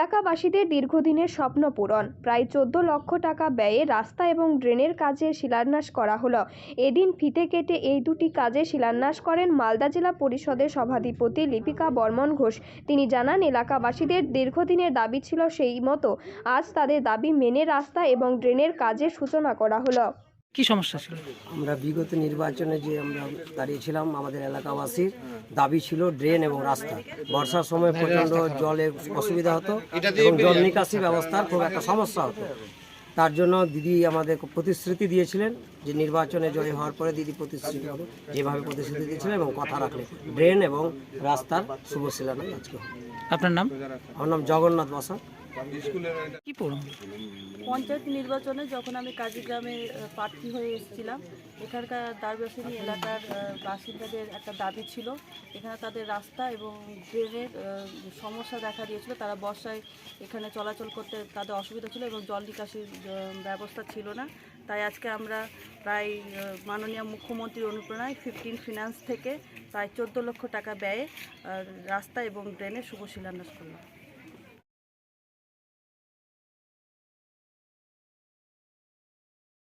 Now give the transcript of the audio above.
এলাকাবাসীদের দীর্ঘদিনের স্বপ্ন পূরণ। প্রায় চোদ্দ লক্ষ টাকা ব্যয়ে রাস্তা এবং ড্রেনের কাজের শিলান্যাস করা হলো। এদিন ফিতে কেটে এই দুটি কাজে শিলান্যাস করেন মালদা জেলা পরিষদের সভাধিপতি লিপিকা বর্মন ঘোষ। তিনি জানান, এলাকাবাসীদের দীর্ঘদিনের দাবি ছিল সেই মতো। আজ তাদের দাবি মেনে রাস্তা এবং ড্রেনের কাজের সূচনা করা হলো। কি সমস্যা ছিল? আমরা বিগত নির্বাচনে যে আমরা দাঁড়িয়েছিলাম আমাদের এলাকাবাসীর দাবি ছিল ড্রেন এবং রাস্তা। বর্ষার সময় প্রচণ্ড জলের অসুবিধা হতো এবং জল নিকাশি ব্যবস্থার খুব একটা সমস্যা হতো। তার জন্য দিদি আমাদের প্রতিশ্রুতি দিয়েছিলেন যে নির্বাচনে জয়ী হওয়ার পরে দিদি প্রতিশ্রুতি হবে যেভাবে প্রতিশ্রুতি দিয়েছিলেন এবং কথা রাখলেন। ড্রেন এবং রাস্তার শুভ শিলান্যাস আজকে। আপনার নাম? আমার নাম জগন্নাথ বসা কি পড়ুন পঞ্চায়েত নির্বাচনে যখন আমি কাজীগ্রামে প্রার্থী হয়ে এসেছিলাম এখানকার দারবাসিনী এলাকার বাসিন্দাদের একটা দাবি ছিল। এখানে তাদের রাস্তা এবং ড্রেনের সমস্যা দেখা দিয়েছিল। তারা বর্ষায় এখানে চলাচল করতে তাদের অসুবিধা ছিল এবং জল নিকাশির ব্যবস্থা ছিল না। তাই আজকে আমরা প্রায় মাননীয় মুখ্যমন্ত্রীর অনুপ্রেরণায় ফিফটিন ফিনান্স থেকে প্রায় চোদ্দ লক্ষ টাকা ব্যয়ে রাস্তা এবং ড্রেনের শুভ শিলান্যাস করলাম।